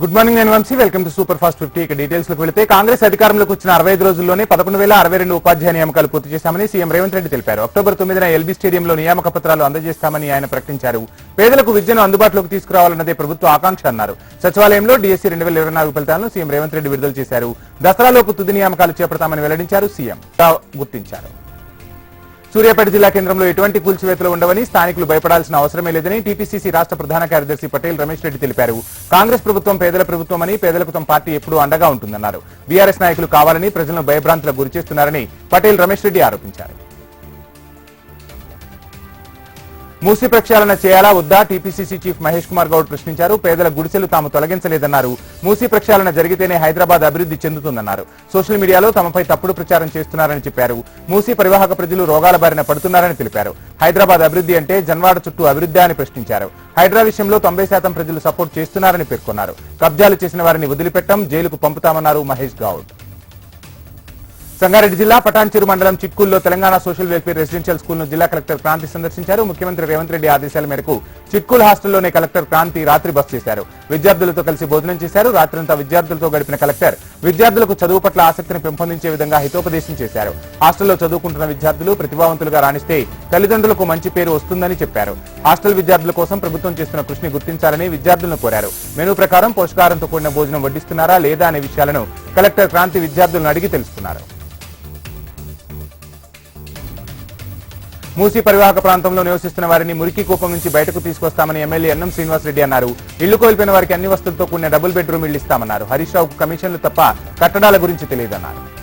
Good morning నేను Vamsi. Welcome to super fast fifty. ఇక డీటెయిల్స్లోకి వెళితే కాంగ్రెస్ అధికారంలోకి వచ్చిన అరవై ఐదు రోజుల్లోనే పదకొండు వేల అరవై రెండు ఉపాధ్యాయ నియామకాలు పూర్తి చేశామని సీఎం రేవంత్ రెడ్డి తెలిపారు. అక్టోబర్ తొమ్మిదిన ఎల్బీ స్టేడియంలో నియామక పత్రాలు అందజేస్తామని ఆయన ప్రకటించారు. పేదలకు విద్యను అందుబాటులోకి తీసుకురావాలన్నదే ప్రభుత్వ ఆకాంక్ష అన్నారు. సచివాలయంలో డీఎస్సీ రెండు వేల ఇరవై నాలుగు ఫలితాలను సీఎం రేవంత్ రెడ్డి విడుదల చేశారు. దసరాలోపు తుది నియామకాలు చేపడతామని వెల్లడించారు సీఎం. గుర్తించారు. సూర్యాపేట జిల్లా కేంద్రంలో ఎటువంటి కూల్చివేతలు ఉండవని స్థానికులు భయపడాల్సిన అవసరమే లేదని టీపీసీసీ రాష్ట్ర ప్రధాన కార్యదర్శి పటేల్ రమేష్ రెడ్డి తెలిపారు. కాంగ్రెస్ ప్రభుత్వం పేదల ప్రభుత్వం అని పేదలకు తమ పార్టీ ఎప్పుడూ అండగా ఉంటుందన్నారు. బీఆర్ఎస్ నాయకులు కావాలని ప్రజలను భయభ్రాంతులకు గురిచేస్తున్నారని పటేల్ రమేష్ రెడ్డి ఆరోపించారు. మూసి ప్రక్షాళన చేయాలా? వద్దా? టీపీసీసీ చీఫ్ మహేష్ కుమార్ గౌడ్ ప్రశ్నించారు. పేదల గుడిసెలు తాము తొలగించలేదన్నారు. మూసి ప్రక్షాళన జరిగితేనే హైదరాబాద్ అభివృద్ధి చెందుతుందన్నారు. సోషల్ మీడియాలో తమపై తప్పుడు ప్రచారం చేస్తున్నారని చెప్పారు. మూసి పరివాహక ప్రజలు రోగాల బారిన పడుతున్నారని తెలిపారు. హైదరాబాద్ అభివృద్ధి అంటే జన్వాడ చుట్టూ అభివృద్ధి అని ప్రశ్నించారు. హైదరా విషయంలో తొంభై శాతం ప్రజలు సపోర్ట్ చేస్తున్నారని పేర్కొన్నారు. కబ్జాలు చేసిన వారిని వదిలిపెట్టం జైలుకు పంపుతామన్నారు మహేష్ గౌడ్. సంగారెడ్డి జిల్లా పటాన్చెరు మండలం చిట్కూల్లో తెలంగాణ సోషల్ వెల్ఫేర్ రెసిడెన్షియల్ స్కూల్ను జిల్లా కలెక్టర్ క్రాంతి సందర్శించారు. ముఖ్యమంత్రి రేవంత్ రెడ్డి ఆదేశాల మేరకు చిట్కూల్ హాస్టల్లోనే కలెక్టర్ క్రాంతి రాత్రి బస్ చేశారు. విద్యార్థులతో కలిసి భోజనం చేశారు. రాత్రంతా విద్యార్థులతో గడిపిన కలెక్టర్ విద్యార్థులకు చదువు పట్ల ఆసక్తిని పెంపొందించే విధంగా హితోపదేశం చేశారు. హాస్టల్లో చదువుకుంటున్న విద్యార్థులు ప్రతిభావంతులుగా రాణిస్తే తల్లిదండ్రులకు మంచి పేరు వస్తుందని చెప్పారు. హాస్టల్ విద్యార్థుల కోసం ప్రభుత్వం చేస్తున్న కృషిని గుర్తించాలని విద్యార్థులను కోరారు. మెనూ ప్రకారం పోషకాహారంతో కూడిన భోజనం వడ్డిస్తున్నారా లేదా అనే విషయాలను కలెక్టర్ క్రాంతి విద్యార్థులను అడిగి తెలుసుకున్నారు. మూసీ పరివాహక ప్రాంతంలో నివసిస్తున్న వారిని మురికి కూపం నుంచి బయటకు తీసుకొస్తామని ఎమ్మెల్యే ఎన్ఎం శ్రీనివాసరెడ్డి అన్నారు. ఇళ్ళు కోల్పోయిన వారికి అన్ని వస్తువులతో కూడిన డబుల్ బెడ్రూమ్ ఇళ్ళు ఇస్తామన్నారు. హరీష్ రావుకు కమిషన్లు తప్ప కట్టడాల గురించి తెలియదన్నారు.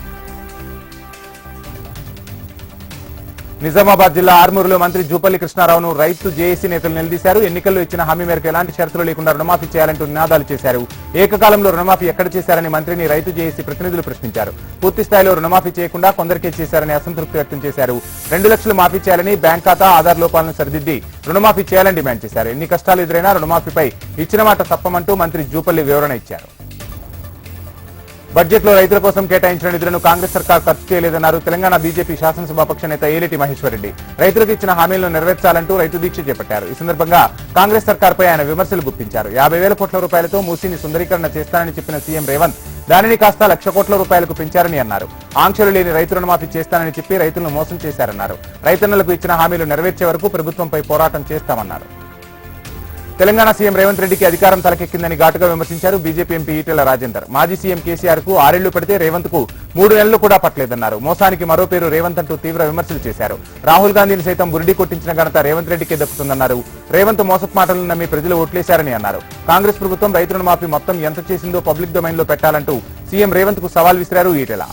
నిజామాబాద్ జిల్లా ఆర్మూరులో మంత్రి జూపల్లి కృష్ణారావును రైతు జేఏసీ నేతలు నిలదీశారు. ఎన్నికల్లో ఇచ్చిన హామీ మేరకు ఎలాంటి షరతులు లేకుండా రుణమాఫీ చేయాలంటూ నినాదాలు చేశారు. ఏకకాలంలో రుణమాఫీ ఎక్కడ చేశారని మంత్రిని రైతు జేఏసీ ప్రతినిధులు ప్రశ్నించారు. పూర్తి స్థాయిలో రుణమాఫీ చేయకుండా కొందరికే చేశారని అసంతృప్తి వ్యక్తం చేశారు. రెండు లక్షలు మాఫీ చేయాలని బ్యాంక్ ఖాతా ఆధార్ లోపాలను సరిదిద్ది రుణమాఫీ చేయాలని డిమాండ్ చేశారు. ఎన్ని కష్టాలు ఎదురైనా రుణమాఫీపై ఇచ్చిన మాట తప్పమంటూ మంత్రి జూపల్లి వివరణ ఇచ్చారు. బడ్జెట్లో రైతుల కోసం కేటాయించిన నిధులను కాంగ్రెస్ సర్కార్ ఖర్చు చేయలేదన్నారు తెలంగాణ బీజేపీ శాసనసభాపక్ష నేత ఏలిటి మహేశ్వరరెడ్డి. రైతులకు ఇచ్చిన హామీలను నెరవేర్చాలంటూ రైతు దీక్ష చేపట్టారు. ఈ సందర్భంగా కాంగ్రెస్ సర్కార్పై ఆయన విమర్శలు గుప్పించారు. యాభై వేల కోట్ల రూపాయలతో మూసీని సుందరీకరణ చేస్తానని చెప్పిన సీఎం రేవంత్ దానిని కాస్త లక్ష కోట్ల రూపాయలకు పెంచారని అన్నారు. ఆంక్షలు లేని రైతు రుణమాఫీ చేస్తానని చెప్పి రైతులను మోసం చేశారన్నారు. రైతన్నలకు ఇచ్చిన హామీలు నెరవేర్చే వరకు ప్రభుత్వంపై పోరాటం చేస్తామన్నారు. తెలంగాణ సీఎం రేవంత్ రెడ్డికి అధికారం తలకెక్కిందని ఘాటుగా విమర్శించారు బీజేపీ ఎంపీ ఈటెల రాజేందర్. మాజీ సీఎం కేసీఆర్కు ఆరేళ్ళు పడితే రేవంత్కు మూడు నెలలు కూడా పట్టలేదన్నారు. మోసానికి మరో పేరు రేవంత్ అంటూ తీవ్ర విమర్శలు చేశారు. రాహుల్ గాంధీని సైతం బురిడి కొట్టించిన ఘనత రేవంత్ రెడ్డికే దక్కుతుందన్నారు. రేవంత్ మోసపు మాటలను నమ్మి ప్రజలు ఓట్లేశారని అన్నారు. కాంగ్రెస్ ప్రభుత్వం రైతులను మాఫీ మొత్తం ఎంత చేసిందో పబ్లిక్ డొమైన్లో పెట్టాలంటూ సీఎం రేవంత్కు సవాల్ విసిరారు ఈటెల.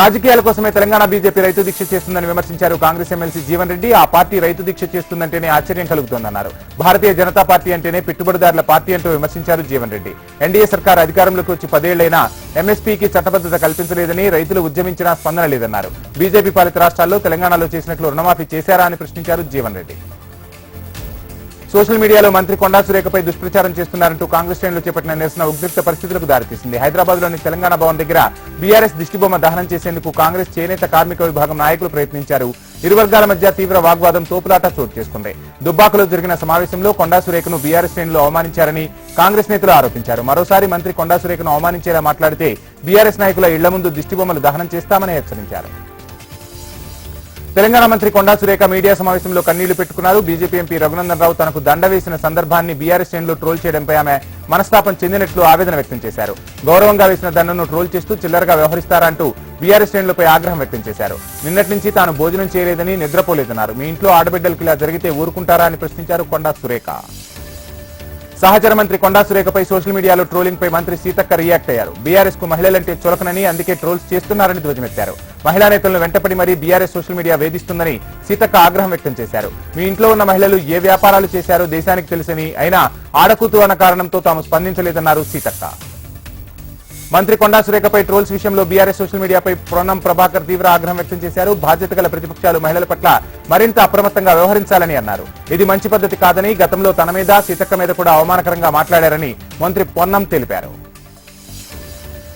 రాజకీయాల కోసమే తెలంగాణ బీజేపీ రైతు దీక్ష చేస్తుందని విమర్శించారు కాంగ్రెస్ ఎమ్మెల్సీ జీవన్ రెడ్డి. ఆ పార్టీ రైతు దీక్ష చేస్తుందంటేనే ఆశ్చర్యం కలుగుతోందన్నారు. భారతీయ జనతా పార్టీ అంటేనే పెట్టుబడిదారుల పార్టీ అంటూ విమర్శించారు జీవన్ రెడ్డి. ఎన్డీఏ సర్కార్ అధికారంలోకి వచ్చి పదేళ్ళైనా ఎంఎస్పీకి చట్టబద్దత కల్పించలేదని రైతులు ఉద్యమించినా స్పందన లేదన్నారు. బీజేపీ పాలిత రాష్ట్రాల్లో తెలంగాణలో చేసినట్లు రుణమాఫీ చేశారా అని ప్రశ్నించారు జీవన్ రెడ్డి. సోషల్ మీడియాలో మంత్రి కొండా సురేఖపై దుష్ప్రచారం చేస్తున్నారంటూ కాంగ్రెస్ శ్రేణులు చేపట్టిన నిరసన ఉద్రిక్త పరిస్థితులకు దారితీసింది. హైదరాబాద్లోని తెలంగాణ భవన్ దగ్గర బీఆర్ఎస్ దిష్టిబొమ్మ దహనం చేసేందుకు కాంగ్రెస్ చేనేత కార్మిక విభాగం నాయకులు ప్రయత్నించారు. ఇరు వర్గాల మధ్య తీవ్ర వాగ్వాదం తోపులాట చోటు చేసుకుంది. దుబ్బాకలో జరిగిన సమావేశంలో కొండా సురేఖను బీఆర్ఎస్ శ్రేణులు అవమానించారని కాంగ్రెస్ నేతలు ఆరోపించారు. మరోసారి మంత్రి కొండా సురేఖను అవమానించేలా మాట్లాడితే బీఆర్ఎస్ నాయకుల ఇళ్ళ ముందు దిష్టిబొమ్మలు దహనం చేస్తామని హెచ్చరించారు. తెలంగాణ మంత్రి కొండా సురేఖ మీడియా సమావేశంలో కన్నీళ్ళు పెట్టుకున్నారు. బీజేపీ ఎంపీ రఘునందన్ రావు తనకు దండ వేసిన సందర్భాన్ని బీఆర్ఎస్ శ్రేణులు ట్రోల్ చేయడంపై ఆమె మనస్తాపం చెందినట్లు ఆవేదన వ్యక్తం చేశారు. గౌరవంగా వేసిన దండను ట్రోల్ చేస్తూ చిల్లరగా వ్యవహరిస్తారంటూ బీఆర్ఎస్ శ్రేణులపై ఆగ్రహం వ్యక్తం చేశారు. నిన్నటి నుంచి తాను భోజనం చేయలేదని నిద్రపోలేదన్నారు. మీ ఇంట్లో ఆడబిడ్డలకు ఇలా జరిగితే ఊరుకుంటారా అని ప్రశ్నించారు కొండా సురేఖ. సహచర మంత్రి కొండా సురేఖపై సోషల్ మీడియాలో ట్రోలింగ్ పై మంత్రి సీతక్క రియాక్ట్ అయ్యారు. బీఆర్ఎస్కు మహిళలంటే చులకనని అందుకే ట్రోల్స్ చేస్తున్నారని ధ్వజమెత్తారు. మహిళా నేతలను వెంటపడి మరీ బీఆర్ఎస్ సోషల్ మీడియా వేధిస్తుందని సీతక్క ఆగ్రహం వ్యక్తం చేశారు. మీ ఇంట్లో ఉన్న మహిళలు ఏ వ్యాపారాలు చేశారో దేశానికి తెలుసని అయినా ఆడకూతు అన్న కారణంతో తాము స్పందించలేదన్నారు సీతక్క. మంత్రి కొండా సురేఖపై ట్రోల్స్ విషయంలో బీఆర్ఎస్ సోషల్ మీడియాపై పొన్నం ప్రభాకర్ తీవ్ర ఆగ్రహం వ్యక్తం చేశారు. బాధ్యత గల ప్రతిపక్షాలు మహిళల పట్ల మరింత అప్రమత్తంగా వ్యవహరించాలని అన్నారు. ఇది మంచి పద్ధతి కాదని గతంలో తన మీద సీతక్క మీద కూడా అవమానకరంగా మాట్లాడారని మంత్రి పొన్నం తెలిపారు.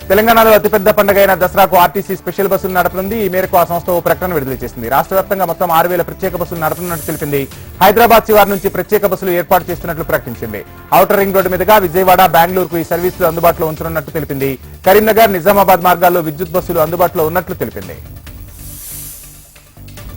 తెలంగాణలో అతిపెద్ద పండుగ అయిన దసరాకు ఆర్టీసీ స్పెషల్ బస్సులు నడపనుంది. ఈ మేరకు ఆ సంస్థ ఓ ప్రకటన విడుదల చేసింది. రాష్ట్ర వ్యాప్తంగా మొత్తం ఆరు వేల ప్రత్యేక బస్సులు నడపనున్నట్టు తెలిపింది. హైదరాబాద్ శివారు నుంచి ప్రత్యేక బస్సులు ఏర్పాటు చేస్తున్నట్లు ప్రకటించింది. ఔటర్ రింగ్ రోడ్డు మీదుగా విజయవాడ బెంగళూరుకు ఈ సర్వీసులు అందుబాటులో ఉంచనున్నట్టు తెలిపింది. కరీంనగర్ నిజామాబాద్ మార్గాల్లో విద్యుత్ బస్సులు అందుబాటులో ఉన్నట్లు తెలిపింది.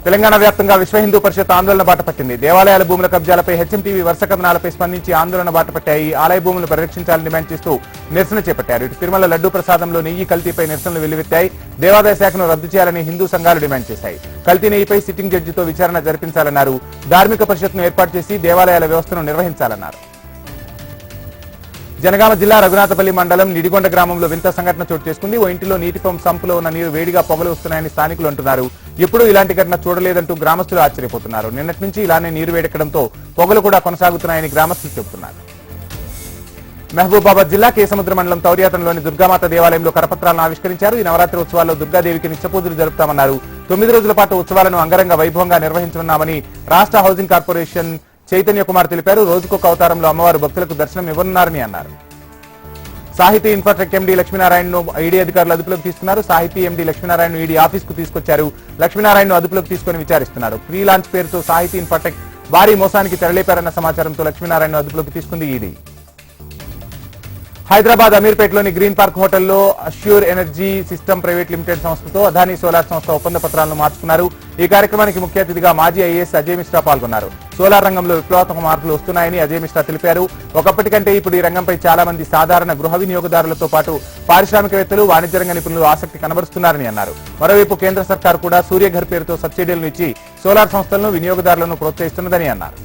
తెలంగాణ వ్యాప్తంగా విశ్వ హిందూ పరిషత్ ఆందోళన బాట పట్టింది. దేవాలయాల భూముల కబ్జాలపై హెచ్ఎంటీవీ వరుస కథనాలపై స్పందించి ఆందోళన బాట పట్టాయి. ఆలయ భూములను పరిరక్షించాలని డిమాండ్ చేస్తూ నిరసన చేపట్టారు. ఇటు తిరుమల లడ్డూ ప్రసాదంలో నెయ్యి కల్తీపై నిరసనలు వెల్లువెత్తాయి. దేవాదాయ శాఖను రద్దు చేయాలని హిందూ సంఘాలు డిమాండ్ చేశాయి. కల్తీ నెయ్యిపై సిట్టింగ్ జడ్జితో విచారణ జరిపించాలన్నారు. ధార్మిక పరిషత్ను ఏర్పాటు చేసి దేవాలయాల వ్యవస్థను నిర్వహించాలన్నారు. జనగామ జిల్లా రఘునాథపల్లి మండలం నిడిగొండ గ్రామంలో వింత సంఘటన చోటు చేసుకుంది. ఓ ఇంటిలో నీటి పంప్ సంపులో ఉన్న నీరు వేడిగా పొగలు వస్తున్నాయని స్థానికులు అంటున్నారు. ఎప్పుడూ ఇలాంటి ఘటన చూడలేదంటూ గ్రామస్తులు ఆశ్చర్యపోతున్నారు. నిన్నటి నుంచి ఇలానే నీరు వేడెక్కడంతో పొగలు కూడా కొనసాగుతున్నాయని గ్రామస్తులు చెబుతున్నారు. మహబూబాబాద్ జిల్లా కేసముద్ర మండలం తౌర్యాతంలోని దుర్గామాత దేవాలయంలో కరపత్రాలను ఆవిష్కరించారు. ఈ నవరాత్రి ఉత్సవాల్లో దుర్గాదేవికి నిత్యపూజలు జరుపుతామన్నారు. తొమ్మిది రోజుల పాటు ఉత్సవాలను అంగరంగ వైభవంగా నిర్వహించనున్నామని రాష్ట్ర హౌసింగ్ కార్పొరేషన్ చైతన్య కుమార్ తెలిపారు. రోజుకొక అవతారంలో అమ్మవారు భక్తులకు దర్శనం ఇవ్వనున్నారని అన్నారు. సాహితీ ఇన్ఫ్రాస్ట్రక్చర్ ఎండి లక్ష్మీనారాయణను ఈడీ అధికారులు అదుపులోకి తీసుకున్నారు. సాహితీ ఎండి లక్ష్మీనారాయణ ఈడీ ఆఫీస్కు తీసుకొచ్చారు. లక్ష్మీనారాయణను అదుపులోకి తీసుకుని విచారిస్తున్నారు. ఫ్రీ లాంచ్ పేరుతో సాహితీ ఇన్ఫ్రాటెక్ భారీ మోసానికి తెరలేపారన్న సమాచారంతో లక్ష్మీనారాయణ అదుపులోకి తీసుకుంది ఈడీ. హైదరాబాద్ అమీర్పేటలోని గ్రీన్ పార్క్ హోటల్లో Assure energy system private limited సంస్థతో అదానీ సోలార్ సంస్థ ఒప్పంద పత్రాలను మార్చుకున్నారు. ఈ కార్యక్రమానికి ముఖ్య అతిథిగా మాజీ ఐఏఎస్ అజయ్ మిశ్రా పాల్గొన్నారు. సోలార్ రంగంలో విప్లవాత్మక మార్పులు వస్తున్నాయని అజయ్ మిశ్రా తెలిపారు. ఒకప్పటి కంటే ఇప్పుడు ఈ రంగంపై చాలా మంది సాధారణ గృహ వినియోగదారులతో పాటు పారిశ్రామికవేత్తలు వాణిజ్య రంగ నిపుణులు ఆసక్తి కనబరుస్తున్నారని అన్నారు. మరోవైపు కేంద్ర సర్కార్ కూడా సూర్యఘర్ పేరుతో సబ్సిడీలను ఇచ్చి సోలార్ సంస్థలను వినియోగదారులను ప్రోత్సహిస్తున్నదని అన్నారు.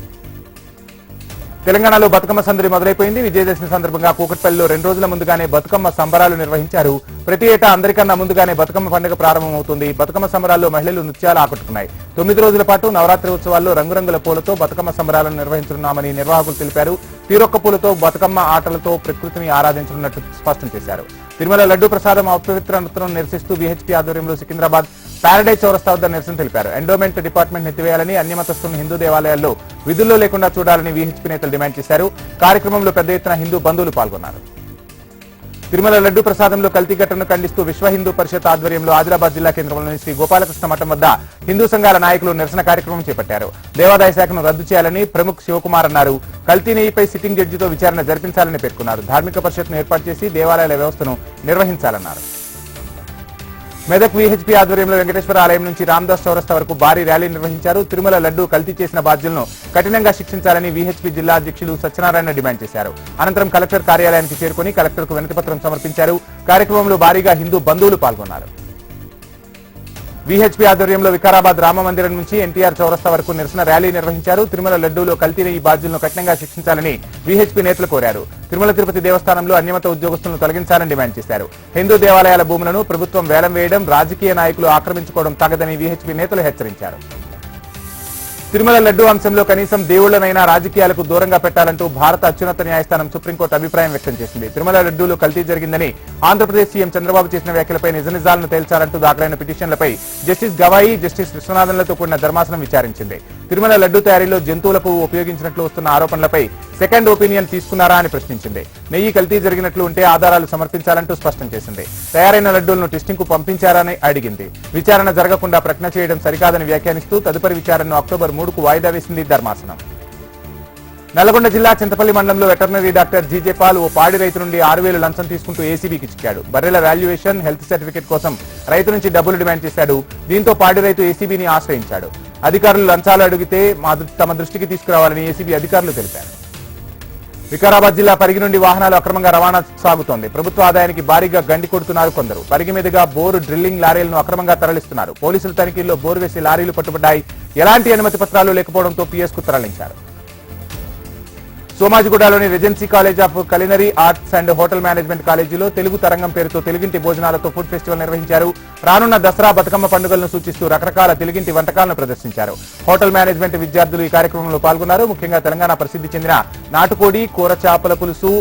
తెలంగాణలో బతుకమ్మ సందడి మొదలైపోయింది. విజయదశమి సందర్భంగా కూకట్పల్లిలో రెండు రోజుల ముందుగానే బతుకమ్మ సంబరాలు నిర్వహించారు. ప్రతి ఏటా అందరికన్నా ముందుగానే బతుకమ్మ పండుగ ప్రారంభమవుతుంది. బతుకమ్మ సంబరాల్లో మహిళలు నృత్యాలు ఆకట్టుకున్నాయి. తొమ్మిది రోజుల పాటు నవరాత్రి ఉత్సవాల్లో రంగురంగుల పూలతో బతుకమ్మ సంబరాలను నిర్వహించనున్నామని నిర్వాహకులు తెలిపారు. తీరొక్క పూలతో బతుకమ్మ ఆటలతో ప్రకృతిని ఆరాధించనున్నట్టు స్పష్టం చేశారు. తిరుమల లడ్డూ ప్రసాదం అపవిత్ర నృత్యం నిరసిస్తూ బీహెచ్పీ ఆధ్వర్యంలో సికింద్రాబాద్ పారడైజ్ చౌరస్తా వద్ద నిరసన తెలిపారు. ఎండోమెంట్ డిపార్ట్మెంట్ నెత్తివేయాలని అన్ని మతస్థులను హిందూ దేవాలయాల్లో విధుల్లో లేకుండా చూడాలని వీహెచ్పీ నేతలు డిమాండ్ చేశారు. కార్యక్రమంలో పెద్ద ఎత్తున హిందూ బంధువులు పాల్గొన్నారు. తిరుమల లడ్డు ప్రసాదంలో కల్తీ ఘటనను ఖండిస్తూ విశ్వ హిందూ పరిషత్ ఆధ్వర్యంలో ఆదిలాబాద్ జిల్లా కేంద్రంలోని శ్రీ గోపాలకృష్ణ మఠం వద్ద హిందూ సంఘాల నాయకులు నిరసన కార్యక్రమం చేపట్టారు. దేవాదాయ శాఖను రద్దు చేయాలని ప్రముఖ్ శివకుమార్ అన్నారు. కల్తీ నెయ్యిపై సిట్టింగ్ జడ్జితో విచారణ జరిపించాలని పేర్కొన్నారు. ధార్మిక పరిషత్ను ఏర్పాటు చేసి దేవాలయాల వ్యవస్థను నిర్వహించాలన్నారు. మెదక్ విహెచ్పీ ఆధ్వర్యంలో వెంకటేశ్వర ఆలయం నుంచి రామదాస్ చౌరస్తా వరకు భారీ ర్యాలీ నిర్వహించారు. తిరుమల లడ్డు కల్తీ చేసిన బాధ్యులను కఠినంగా శిక్షించాలని విహెచ్పీ జిల్లా అధ్యక్షులు సత్యనారాయణ డిమాండ్ చేశారు. అనంతరం కలెక్టర్ కార్యాలయానికి చేరుకుని కలెక్టర్కు వినతిపత్రం సమర్పించారు. కార్యక్రమంలో భారీగా హిందూ బంధువులు పాల్గొన్నారు. విహెచ్పీ ఆధ్వర్యంలో వికారాబాద్ రామ మందిరం నుంచి ఎన్టీఆర్ చౌరస్తా వరకు నిరసన ర్యాలీ నిర్వహించారు. తిరుమల లడ్డూలో కల్తీని ఈ బాధ్యులను కఠినంగా శిక్షించాలని విహెచ్పీ నేతలు కోరారు. తిరుమల తిరుపతి దేవస్థానంలో అన్యమత ఉద్యోగస్తులను తొలగించాలని డిమాండ్ చేశారు. హిందూ దేవాలయాల భూములను ప్రభుత్వం వేలం వేయడం రాజకీయ నాయకులు ఆక్రమించుకోవడం తగదని విహెచ్పీ నేతలు హెచ్చరించారు. తిరుమల లడ్డు అంశంలో కనీసం దేవుళ్ళనైనా రాజకీయాలకు దూరంగా పెట్టాలంటూ భారత అత్యున్నత న్యాయస్థానం సుప్రీంకోర్టు అభిప్రాయం వ్యక్తం చేసింది. తిరుమల లడ్డూలు కల్తీ జరిగిందని ఆంధ్రప్రదేశ్ సీఎం చంద్రబాబు చేసిన వ్యాఖ్యలపై నిజ నిజాలను తేల్చాలంటూ దాఖలైన పిటిషన్లపై జస్టిస్ గవాయి జస్టిస్ విశ్వనాథన్లతో కూడిన ధర్మాసనం విచారించింది. తిరుమల లడ్డు తయారీలో జంతువులకు ఉపయోగించినట్లు వస్తున్న ఆరోపణలపై సెకండ్ ఒపీనియన్ తీసుకున్నారా అని ప్రశ్నించింది. నెయ్యి కల్తీ జరిగినట్లు ఉంటే ఆధారాలు సమర్పించాలంటూ స్పష్టం చేసింది. తయారైన లడ్డూలను టెస్టింగ్కు పంపించారని అడిగింది. విచారణ జరగకుండా ప్రకటన చేయడం సరికాదని వ్యాఖ్యానిస్తూ తదుపరి విచారణను అక్టోబర్ మూడుకు వాయిదా వేసింది ధర్మాసనం. నల్గొండ జిల్లా చింతపల్లి మండలంలో వెటర్నరీ డాక్టర్ జీజేపాల్ ఓ పాడి రైతు నుండి ఆరు వేలు లంచం తీసుకుంటూ ఏసీబీకి చిక్కాడు బర్రెల వాల్యుయేషన్ హెల్త్ సర్టిఫికేట్ కోసం రైతు నుంచి డబ్బులు డిమాండ్ చేశాడు. దీంతో పాడి రైతు ఏసీబీని ఆశ్రయించాడు. అధికారులు లంచాలు అడిగితే మా తమ దృష్టికి తీసుకురావాలని ఏసీబీ అధికారులు తెలిపారు. వికారాబాద్ జిల్లా పరిగి నుండి వాహనాలు అక్రమంగా రవాణా సాగుతోంది. ప్రభుత్వ ఆదాయానికి భారీగా గండి కొడుతున్నారు కొందరు. పరిగి మీదుగా బోరు డ్రిల్లింగ్ లారీలను అక్రమంగా తరలిస్తున్నారు. పోలీసుల తనిఖీల్లో బోరు వేసి లారీలు పట్టుబడ్డాయి. ఎలాంటి అనుమతి పత్రాలు లేకపోవడంతో పిఎస్కు తరలించారు. సోమాజిగూడలోని Regency college of culinary arts and hotel management కాలేజీలో తెలుగు తరంగం పేరుతో తెలుగింటి భోజనాలతో ఫుడ్ ఫెస్టివల్ నిర్వహించారు. రానున్న దసరా బతుకమ్మ పండుగలను సూచిస్తూ రకరకాల తెలుగింటి వంటకాలను ప్రదర్శించారు. హోటల్ మేనేజ్మెంట్ విద్యార్థులు ఈ కార్యక్రమంలో పాల్గొన్నారు. ముఖ్యంగా తెలంగాణ ప్రసిద్ధి చెందిన నాటుకోడి కూర చేపల పులుసు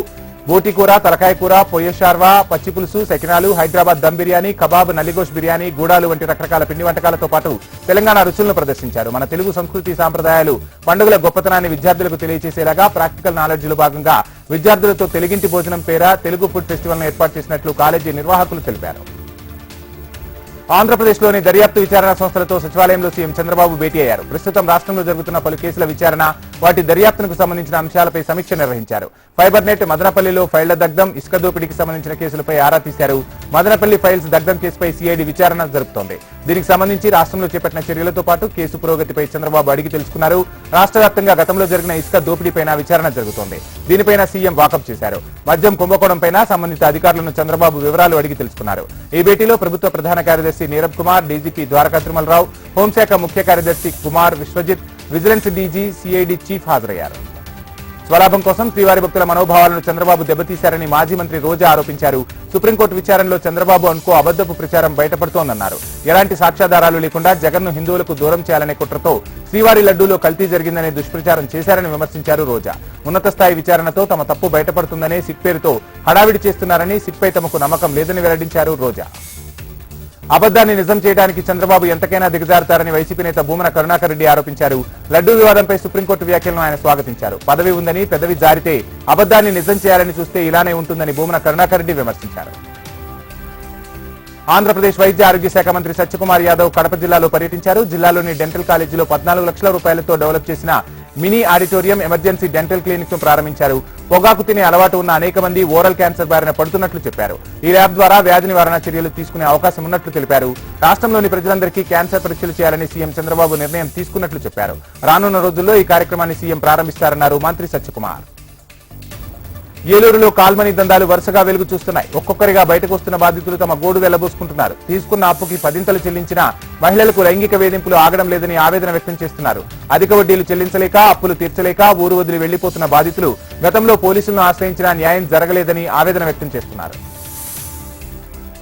బోటి కూర తలకాయ కూర పొయ్య షార్వా పచ్చి పులుసు సెకినాలు హైదరాబాద్ దమ్ బిర్యానీ కబాబ్ నల్లిగోష్ బిర్యానీ గూడాలు వంటి రకరకాల పిండి వంటకాలతో పాటు తెలంగాణ రుచులను ప్రదర్శించారు. మన తెలుగు సంస్కృతి సాంప్రదాయాలు పండుగల గొప్పతనాన్ని విద్యార్థులకు తెలియజేసేలాగా ప్రాక్టికల్ నాలెడ్జ్లో భాగంగా విద్యార్థులతో తెలుగింటి భోజనం పేర తెలుగు ఫుడ్ ఫెస్టివల్ను ఏర్పాటు చేసినట్లు కాలేజీ నిర్వాహకులు తెలిపారు. ఆంధ్రప్రదేశ్లోని దర్యాప్తు విచారణ సంస్థలతో సచివాలయంలో సీఎం చంద్రబాబు భేటీ అయ్యారు. ప్రస్తుతం రాష్ట్రంలో జరుగుతున్న పలు కేసుల విచారణ వాటి దర్యాప్తునకు సంబంధించిన అంశాలపై సమీక్ష నిర్వహించారు. ఫైబర్ నెట్ మదనపల్లిలో ఫైళ్ళ దగ్ధం ఇసుక దోపిడీకి సంబంధించిన కేసులపై ఆరా తీశారు. మదనపల్లి ఫైల్స్ దగ్ధం కేసుపై సిఐడి విచారణ జరుపుతోంది. దీనికి సంబంధించి రాష్ట్రంలో చేపట్టిన చర్యలతో పాటు కేసు పురోగతిపై చంద్రబాబు అడిగి తెలుసుకున్నారు. రాష్ట్ర వ్యాప్తంగా గతంలో జరిగిన ఇసుక దోపిడీపైన విచారణ జరుగుతోంది. దీనిపైన సీఎం వాకప్ చేశారు. మద్యం కుంభకోణంపైన సంబంధిత అధికారులను చంద్రబాబు వివరాలు అడిగి తెలుసుకున్నారు. ఈ భేటీలో ప్రభుత్వ ప్రధాన కార్యదర్శి నీరబ్ కుమార్ డీజీపీ ద్వారకా తిరుమలరావు హోంశాఖ ముఖ్య కార్యదర్శి Kumar Vishwajit vigilance DG CID chief హాజరయ్యారు. స్వలాభం కోసం శ్రీవారి భక్తుల మనోభావాలను చంద్రబాబు దెబ్బతీశారని మాజీ మంత్రి రోజా ఆరోపించారు. సుప్రీంకోర్టు విచారణలో చంద్రబాబు అనుకో అబద్దపు ప్రచారం బయటపడుతోందన్నారు. ఎలాంటి సాక్ష్యాధారాలు లేకుండా జగన్ను హిందువులకు దూరం చేయాలనే కుట్రతో శ్రీవారి లడ్డూలో కల్తీ జరిగిందనే దుష్ప్రచారం చేశారని విమర్శించారు రోజా. ఉన్నత స్థాయి విచారణతో తమ తప్పు బయటపడుతుందనే సిక్ పేరుతో హడావిడి చేస్తున్నారని సిక్పై తమకు నమ్మకం లేదని వెల్లడించారు రోజా. అబద్దాన్ని నిజం చేయడానికి చంద్రబాబు ఎంతకైనా దిగజారుతారని వైసీపీ నేత భూమన కరుణాకర్ రెడ్డి ఆరోపించారు. లడ్డూ వివాదంపై సుప్రీంకోర్టు వ్యాఖ్యలను ఆయన స్వాగతించారు. పదవి ఉందని పెదవి జారితే అబద్దాన్ని నిజం చేయాలని చూస్తే ఇలానే ఉంటుందని భూమన కరుణాకర్ రెడ్డి విమర్శించారు. ఆంధ్రప్రదేశ్ వైద్య ఆరోగ్య శాఖ మంత్రి సత్యకుమార్ యాదవ్ కడప జిల్లాలో పర్యటించారు. జిల్లాలోని డెంటల్ కాలేజీలో పద్నాలుగు లక్షల రూపాయలతో డెవలప్ చేసిన మినీ ఆడిటోరియం ఎమర్జెన్సీ డెంటల్ క్లినిక్ను ప్రారంభించారు. పొగాకు తినే అలవాటు ఉన్న అనేక మంది ఓరల్ క్యాన్సర్ బారిన పడుతున్నట్లు చెప్పారు. ఈ ల్యాబ్ ద్వారా వ్యాధి నివారణ చర్యలు తీసుకునే అవకాశం ఉన్నట్లు తెలిపారు. రాష్ట్రంలోని ప్రజలందరికీ క్యాన్సర్ పరీక్షలు చేయాలని సీఎం చంద్రబాబు నిర్ణయం తీసుకున్నట్లు చెప్పారు. రానున్న రోజుల్లో ఈ కార్యక్రమాన్ని సీఎం ప్రారంభిస్తారన్నారు మంత్రి సత్యకుమార్. ఏలూరులో కాల్మనీ దందాలు వరుసగా వెలుగు చూస్తున్నాయి. ఒక్కొక్కరిగా బయటకు వస్తున్న బాధితులు తమ గోడు వెళ్ళబోసుకుంటున్నారు. తీసుకున్న అప్పుకి పదింతలు చెల్లించిన మహిళలకు లైంగిక వేధింపులు ఆగడం లేదని ఆవేదన వ్యక్తం చేస్తున్నారు. అధిక వడ్డీలు చెల్లించలేక అప్పులు తీర్చలేక ఊరు వదిలి వెళ్ళిపోతున్న బాధితులు గతంలో పోలీసులను ఆశ్రయించినా న్యాయం జరగలేదని ఆవేదన వ్యక్తం చేస్తున్నారు.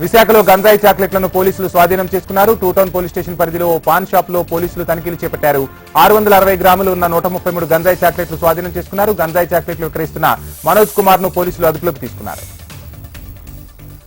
విశాఖలో గంజాయి చాక్లెట్లను పోలీసులు స్వాధీనం చేసుకున్నారు. టూ టౌన్ పోలీస్ స్టేషన్ పరిధిలో పాన్ షాప్లో పోలీసులు తనిఖీలు చేపట్టారు. ఆరు వందల అరవై గ్రాములు ఉన్న నూట ముప్పై మూడు గంజాయి చాక్లెట్లు స్వాధీనం చేసుకున్నారు. గంజాయి చాక్లెట్లు విక్రయిస్తున్న మనోజ్ కుమార్ను పోలీసులు అదుపులోకి తీసుకున్నారు.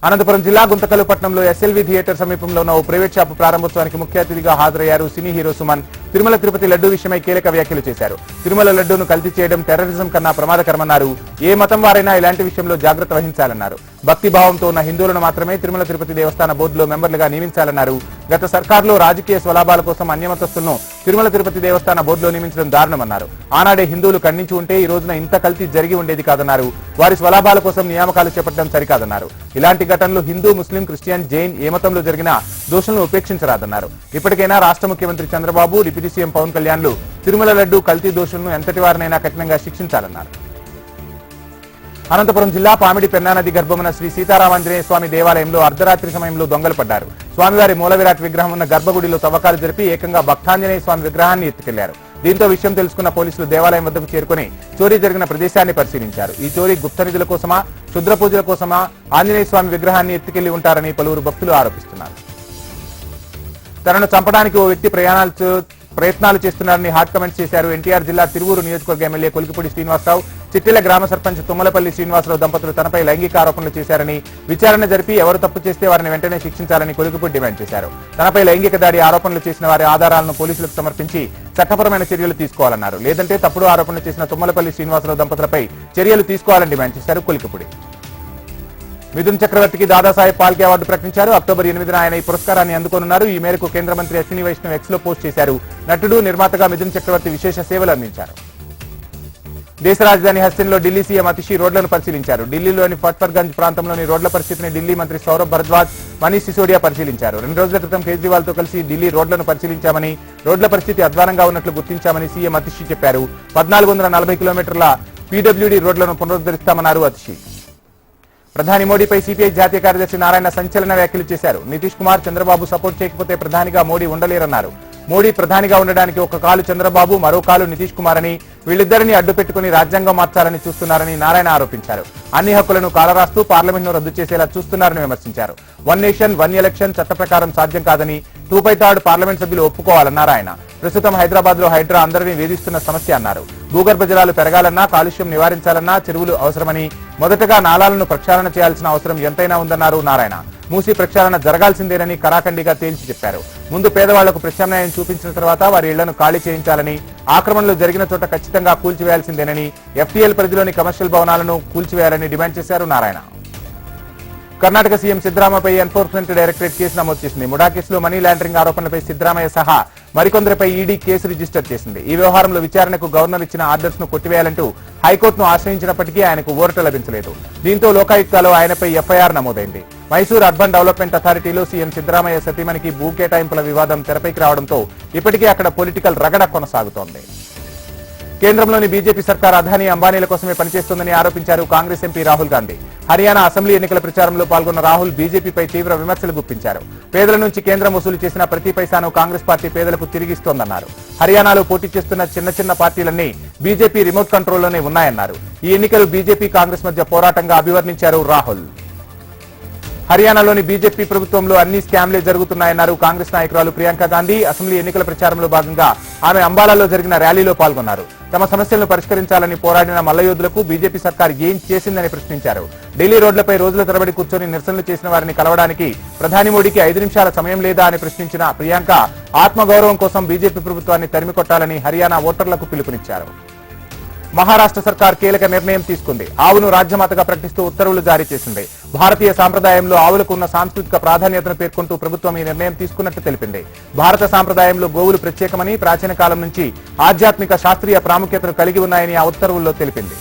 అనంతపురం జిల్లా గుంతకల్లు పట్టణంలో ఎస్ఎల్వి థియేటర్ సమీపంలో ఉన్న ఓ ప్రైవేట్ షాపు ప్రారంభోత్సవానికి ముఖ్య అతిథిగా హాజరయ్యారు సినీ హీరో సుమన్. తిరుమల తిరుపతి లడ్డూ విషయమై కీలక వ్యాఖ్యలు చేశారు. తిరుమల లడ్డూను కల్తీ చేయడం టెర్రరిజం కన్నా ప్రమాదకరమన్నారు. ఏ మతం వారైనా ఇలాంటి విషయంలో జాగ్రత్త వహించాలన్నారు. భక్తి భావంతో ఉన్న హిందువులను మాత్రమే తిరుమల తిరుపతి దేవస్థాన బోర్డులో మెంబర్లుగా నియమించాలన్నారు. గత సర్కార్లో రాజకీయ స్వలాభాల కోసం అన్యమతస్తులను తిరుమల తిరుపతి దేవస్థాన బోర్డులో నియమించడం దారుణమన్నారు. ఆనాడే హిందువులు ఖండించి ఉంటే ఈ రోజున ఇంత కల్తీ జరిగి ఉండేది కాదన్నారు. వారి స్వలాభాల కోసం నియామకాలు చేపట్టడం సరికాదన్నారు. ఇలాంటి ఘటనలు హిందూ ముస్లిం క్రిస్టియన్ జైన్ ఏ మతంలో జరిగినా దోషులను ఉపేక్షించరాదన్నారు. ఇప్పటికైనా రాష్ట్ర ముఖ్యమంత్రి చంద్రబాబు డిప్యూటీ సీఎం పవన్ కళ్యాణ్లు తిరుమల లడ్డు కల్తీ దోషులను ఎంతటి వారినైనా కఠినంగా శిక్షించాలన్నారు. అనంతపురం జిల్లా పామిడి పెన్నానది గర్భమున శ్రీ సీతారామాంజనేయ స్వామి దేవాలయంలో అర్ధరాత్రి సమయంలో దొంగలు పడ్డారు. స్వామివారి మూలవిరాట్ విగ్రహం ఉన్న గర్భగుడిలో తవ్వకాలు జరిపి ఏకంగా భక్తాంజనేయ స్వామి విగ్రహాన్ని ఎత్తుకెళ్ళారు. దీంతో విషయం తెలుసుకున్న పోలీసులు దేవాలయం వద్దకు చేరుకుని చోరీ జరిగిన ప్రదేశాన్ని పరిశీలించారు. ఈ చోరీ గుప్త నిధుల కోసమా క్షుద్ర పూజల కోసమా ఆంజనేయ స్వామి విగ్రహాన్ని ఎత్తుకెళ్ళి ఉంటారని పలువురు భక్తులు ఆరోపిస్తున్నారు. తనను చంపడానికి ఓ వ్యక్తి ప్రయాణాలు ప్రయత్నాలు చేస్తున్నారని హాట్ కమెంట్స్ చేశారు. ఎన్టీఆర్ జిల్లా తిరువూరు నియోజకవర్గ ఎమ్మెల్యే కొలికిపూడి శ్రీనివాసరావు. చిట్టిల గ్రామ సర్పంచ్ తుమ్మలపల్లి శ్రీనివాసరావు దంపతులు తనపై లైంగిక ఆరోపణలు చేశారని విచారణ జరిపి ఎవరు తప్పు చేస్తే వారిని వెంటనే శిక్షించాలని కొలికిపూడి డిమాండ్ చేశారు. తనపై లైంగిక దాడి ఆరోపణలు చేసిన వారి ఆధారాలను పోలీసులకు సమర్పించి చట్టపరమైన చర్యలు తీసుకోవాలన్నారు. లేదంటే తప్పుడు ఆరోపణలు చేసిన తుమ్మలపల్లి శ్రీనివాసరావు దంపతులపై చర్యలు తీసుకోవాలని డిమాండ్ చేశారు కొలికపూడి. మిథున్ చక్రవర్తికి దాదాసాహెబ్ పాల్కే అవార్డు ప్రకటించారు. అక్టోబర్ ఎనిమిదిన ఆయన ఈ పురస్కారాన్ని అందుకోనున్నారు. ఈ మేరకు కేంద్ర మంత్రి అశ్విని వైష్ణవ్ ఎక్స్లో పోస్ట్ చేశారు. నటుడు నిర్మాతగా మిథున్ చక్రవర్తి విశేష సేవలు అందించారు. దేశ రాజధాని హస్టిన్లో ఢిల్లీ సీఎం అతిషి రోడ్లను పరిశీలించారు. ఢిల్లీలోని ఫట్ఫర్గంజ్ ప్రాంతంలోని రోడ్ల పరిస్థితిని ఢిల్లీ మంత్రి సౌరభ్ భరద్వాజ్ మనీష్ సిసోడియా పరిశీలించారు. రెండు రోజుల క్రితం కేజ్రీవాల్తో కలిసి ఢిల్లీ రోడ్లను పరిశీలించామని రోడ్ల పరిస్థితి అధ్వానంగా ఉన్నట్లు గుర్తించామని సీఎం అతిషి చెప్పారు. పద్నాలుగు వందల నలభై కిలోమీటర్ల పీడబ్ల్యూడీ రోడ్లను పునరుద్ధరిస్తామన్నారు అతిషి. ప్రధాని మోడీపై సిపిఐ జాతీయ కార్యదర్శి నారాయణ సంచలన వ్యాఖ్యలు చేశారు. నితీష్ కుమార్ చంద్రబాబు సపోర్ట్ చేయకపోతే ప్రధానిగా మోడీ ఉండలేరన్నారు. మోడీ ప్రధానిగా ఉండడానికి ఒక కాలు చంద్రబాబు మరో కాలు నితీష్ కుమార్ అని వీళ్ళిద్దరిని అడ్డుపెట్టుకుని రాజ్యాంగం మార్చాలని చూస్తున్నారని నారాయణ ఆరోపించారు. అన్ని హక్కులను కాలరాస్తూ పార్లమెంట్ను రద్దు చేసేలా చూస్తున్నారని విమర్శించారు. వన్ నేషన్ వన్ ఎలక్షన్ చట్ట ప్రకారం సాధ్యం కాదని టూ బై థర్డ్ పార్లమెంట్ సభ్యులు ఒప్పుకోవాలన్నారు ఆయన ప్రస్తుతం హైదరాబాద్లో హైడ్రా అందరినీ వేధిస్తున్న సమస్య అన్నారు. భూగర్భ జలాలు పెరగాలన్నా కాలుష్యం నివారించాలన్నా చెరువులు అవసరమని మొదటగా నాలాలను ప్రక్షాళన చేయాల్సిన అవసరం ఎంతైనా ఉందన్నారు నారాయణ. మూసి ప్రక్షాళన జరగాల్సిందేనని కరాఖండిగా తేల్చి చెప్పారు. ముందు పేదవాళ్ళకు ప్రత్యామ్నాయం చూపించిన తర్వాత వారి ఇళ్ళను ఖాళీ చేయించాలని ఆక్రమణలు జరిగిన చోట ఖచ్చితంగా కూల్చివేయాల్సిందేనని ఎఫ్టీఎల్ పరిధిలోని కమర్షియల్ భవనాలను కూల్చివేయాలని డిమాండ్ చేశారు నారాయణ. కర్ణాటక సీఎం సిద్దరామయ్యపై ఎన్ఫోర్స్మెంట్ డైరెక్టరేట్ కేసు నమోదు చేసింది. ముడా కేసులో మనీ లాండరింగ్ ఆరోపణలపై సిద్దరామయ్య సహా మరికొందరిపై ఈడీ కేసు రిజిస్టర్ చేసింది. ఈ వ్యవహారంలో విచారణకు గవర్నర్ ఇచ్చిన ఆర్డర్స్ను కొట్టివేయాలంటూ హైకోర్టును ఆశ్రయించినప్పటికీ ఆయనకు ఊరట లభించలేదు. దీంతో లోకాయుక్తాలో ఆయనపై ఎఫ్ఐఆర్ నమోదైంది. మైసూర్ అర్బన్ డెవలప్మెంట్ అథారిటీలో సీఎం సిద్దరామయ్య సతీమణికి భూ కేటాయింపుల వివాదం తెరపైకి రావడంతో ఇప్పటికే అక్కడ పొలిటికల్ రగడ కొనసాగుతోంది. కేంద్రంలోని బీజేపీ సర్కార్ అదానీ అంబానీల కోసమే పనిచేస్తోందని ఆరోపించారు కాంగ్రెస్ ఎంపీ రాహుల్ గాంధీ. హర్యానా అసెంబ్లీ ఎన్నికల ప్రచారంలో పాల్గొన్న రాహుల్ బీజేపీపై తీవ్ర విమర్శలు గుప్పించారు. పేదల నుంచి కేంద్రం వసూలు చేసిన ప్రతి పైసాను కాంగ్రెస్ పార్టీ పేదలకు తిరిగిస్తోందన్నారు. హర్యానాలో పోటీ చేస్తున్న చిన్న చిన్న పార్టీలన్నీ బీజేపీ రిమోట్ కంట్రోల్లోనే ఉన్నాయన్నారు. ఈ ఎన్నికలు బీజేపీ కాంగ్రెస్ మధ్య పోరాటంగా అభివర్ణించారు రాహుల్. హర్యానాలోని బీజేపీ ప్రభుత్వంలో అన్ని స్కామ్లే జరుగుతున్నాయన్నారు కాంగ్రెస్ నాయకురాలు ప్రియాంక గాంధీ. అసెంబ్లీ ఎన్నికల ప్రచారంలో భాగంగా ఆమె అంబాలాలో జరిగిన ర్యాలీలో పాల్గొన్నారు. తమ సమస్యలను పరిష్కరించాలని పోరాడిన మల్లయోధులకు బీజేపీ సర్కార్ ఏం చేసిందని ప్రశ్నించారు. ఢిల్లీ రోడ్లపై రోజుల తరబడి కూర్చొని నిరసనలు చేసిన వారిని కలవడానికి ప్రధాని మోడీకి ఐదు నిమిషాల సమయం లేదా అని ప్రశ్నించిన ప్రియాంక ఆత్మగౌరవం కోసం బీజేపీ ప్రభుత్వాన్ని తరిమికొట్టాలని హర్యానా ఓటర్లకు పిలుపునిచ్చారు. మహారాష్ట్ర సర్కార్ కీలక నిర్ణయం తీసుకుంది. ఆవును రాజ్యమాతగా ప్రకటిస్తూ ఉత్తర్వులు జారీ చేసింది. భారతీయ సాంప్రదాయంలో ఆవులకు ఉన్న సాంస్కృతిక ప్రాధాన్యతను పేర్కొంటూ ప్రభుత్వం ఈ నిర్ణయం తీసుకున్నట్టు తెలిపింది. భారత సాంప్రదాయంలో గోవులు ప్రత్యేకమని ప్రాచీన కాలం నుంచి ఆధ్యాత్మిక శాస్త్రీయ ప్రాముఖ్యతను కలిగి ఉన్నాయని ఆ ఉత్తర్వుల్లో తెలిపింది.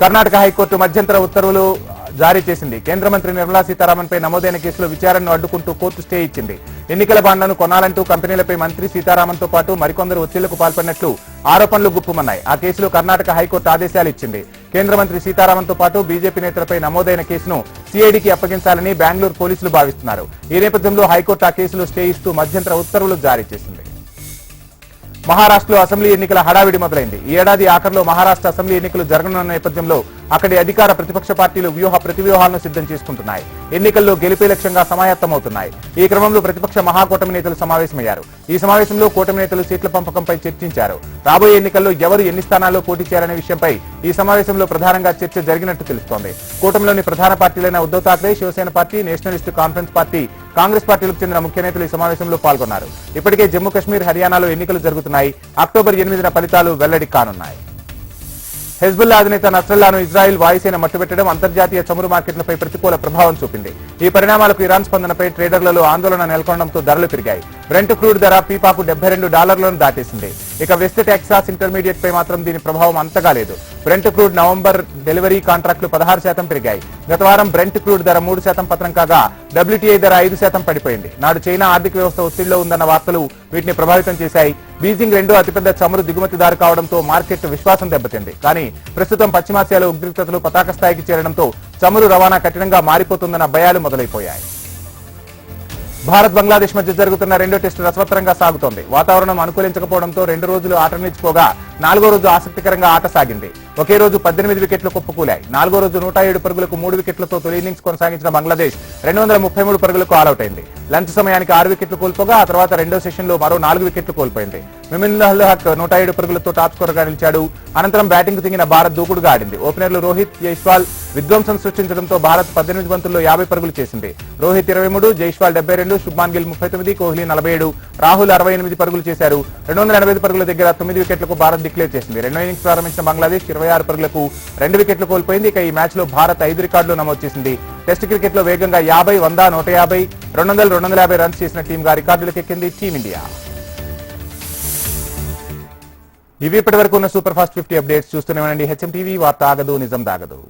కర్ణాటక హైకోర్టు మధ్యంతర ఉత్తర్వులు జారీ చేసింది. కేంద్ర మంత్రి నిర్మలా సీతారామన్ పై నమోదైన కేసులో విచారణను అడ్డుకుంటూ కోర్టు స్టే ఇచ్చింది. ఎన్నికల బాండ్లను కొనాలంటూ కంపెనీలపై మంత్రి సీతారామన్తో పాటు మరికొందరు ఒత్తిళ్ళకు పాల్పడినట్లు ఆరోపణలు గుప్పుమన్నాయి. ఆ కేసులో కర్ణాటక హైకోర్టు ఆదేశాలు ఇచ్చింది. కేంద్ర మంత్రి సీతారామన్తో పాటు బీజేపీ నేతలపై నమోదైన కేసును సిఐడికి అప్పగించాలని బెంగళూరు పోలీసులు భావిస్తున్నారు. ఈ నేపథ్యంలో హైకోర్టు ఆ కేసులో స్టే ఇస్తూ మధ్యంతర ఉత్తర్వులు జారీ చేసింది. మహారాష్ట్రలో అసెంబ్లీ ఎన్నికల హడావిడి మొదలైంది. ఈ ఏడాది ఆఖరిలో మహారాష్ట్ర అసెంబ్లీ ఎన్నికలు జరగనున్న నేపథ్యంలో అక్కడి అధికార ప్రతిపక్ష పార్టీలు వ్యూహ ప్రతివ్యూహాలను సిద్ధం చేసుకుంటున్నాయి. ఎన్నికల్లో గెలిపే లక్ష్యంగా సమాయత్తమవుతున్నాయి. ఈ క్రమంలో ప్రతిపక్ష మహాకూటమి నేతలు సమావేశమయ్యారు. ఈ సమావేశంలో కూటమి నేతలు సీట్ల పంపకంపై చర్చించారు. రాబోయే ఎన్నికల్లో ఎవరు ఎన్ని స్థానాల్లో పోటీ చేయాలనే విషయంపై ఈ సమావేశంలో ప్రధానంగా చర్చ జరిగినట్టు తెలుస్తోంది. కూటమిలోని ప్రధాన పార్టీలైన Uddhav Thackeray Shiv Sena party nationalist conference party Congress పార్టీలకు చెందిన ముఖ్య నేతలు ఈ సమావేశంలో పాల్గొన్నారు. ఇప్పటికే జమ్మూ కాశ్మీర్ హర్యానాలో ఎన్నికలు జరుగుతున్నాయి. అక్టోబర్ ఎనిమిదిన ఫలితాలు వెల్లడి కానున్నాయి. హెజ్బుల్లా అధినేత నస్రల్లాను ఇజ్రాయెల్ వాయుసేన మట్టుబెట్టడం అంతర్జాతీయ చమురు మార్కెట్లపై ప్రతికూల ప్రభావం చూపింది. ఈ పరిణామాలకు ఇరాన్ స్పందనపై ట్రేడర్లలో ఆందోళన నెలకొనడంతో ధరలు పెరిగాయి. బ్రెంట్ క్రూడ్ ధర పీపాకు డెబ్బై రెండు డాలర్లను దాటేసింది. ఇక వెస్ట్ టెక్సాస్ ఇంటర్మీడియట్ పై మాత్రం దీని ప్రభావం అంతగా లేదు. బ్రెంట్ క్రూడ్ నవంబర్ డెలివరీ కాంట్రాక్టులు పదహారు శాతం పెరిగాయి. గత వారం బ్రెంట్ క్రూడ్ ధర మూడు శాతం పతనం కాగా డబ్ల్యూటీఐ ధర ఐదు శాతం పడిపోయింది. నాడు చైనా ఆర్థిక వ్యవస్థ ఒత్తిడిలో ఉందన్న వార్తలు వీటిని ప్రభావితం చేశాయి. బీజింగ్ రెండో అతిపెద్ద చమురు దిగుమతిదారు కావడంతో మార్కెట్ విశ్వాసం దెబ్బతింది. కానీ ప్రస్తుతం పశ్చిమాసియాలో ఉద్రిక్తతలు పతాక స్థాయికి చేరడంతో చమురు రవాణా కఠినంగా మారిపోతుందన్న భయాలు మొదలైపోయాయి. భారత్ బంగ్లాదేశ్ మధ్య జరుగుతున్న రెండో టెస్టు రసవత్తరంగా సాగుతోంది. వాతావరణం అనుకూలించకపోవడంతో రెండు రోజులు ఆట నాలుగో రోజు ఆసక్తికరంగా ఆట సాగింది. ఒకే రోజు పద్దెనిమిది వికెట్లు కుప్పకూలాయి. నాలుగో రోజు నూట ఏడు పరుగులకు మూడు వికెట్లతో తొలి ఇన్నింగ్స్ కొనసాగించిన బంగ్లాదేశ్ రెండు వందల ముప్పై మూడు పరుగులకు ఆల్అౌట్ అయింది లంచ్ సమయానికి ఆరు వికెట్లు కోల్పోగా ఆ తర్వాత రెండో సెషన్లో మరో నాలుగు వికెట్లు కోల్పోయింది. మిమిన్ హక్ నూట ఏడు పరుగులతో టాప్ స్కోర్గా నిలిచాడు. అనంతరం బ్యాటింగ్ దిగిన భారత్ దూకుడుగా ఆడింది. ఓపెనర్లు రోహిత్ జైస్వాల్ విధ్వంసం సృష్టించడంతో భారత్ పద్దెనిమిది బంతుల్లో యాభై పరుగులు చేసింది. రోహిత్ ఇరవై మూడు జైస్వాల్ డెబ్బై రెండు శుభ్మాన్ గిల్ ముప్పై తొమ్మిది కోహ్లీ నలభై ఏడు రాహుల్ అరవై ఎనిమిది పరుగులు చేశారు. రెండు వందల ఎనభై పరుగుల దగ్గర తొమ్మిది వికెట్లకు భారత్ డిక్లేర్ చేసింది. రెండో ఇన్నింగ్స్ ప్రారంభించిన బంగ్లాదేశ్ ఇరవై ఆరు పరుగులకు రెండు వికెట్లు కోల్పోయింది. ఇక ఈ మ్యాచ్లో భారత్ ఐదు రికార్డులు నమోదు చేసింది. టెస్ట్ క్రికెట్లో వేగంగా యాభై వంద నూట యాభై రెండు వందల రెండు వందల యాభై రన్స్ చేసిన టీంగా రికార్డులకు ఎక్కింది టీమిండియా. ఇవి ఇప్పటి వరకు ఉన్న సూపర్ ఫాస్ట్ ఫిఫ్టీ అప్డేట్స్ చూస్తూనే ఉండండి. హెచ్ఎం టీవీ వార్త ఆగదు నిజం దాగదు.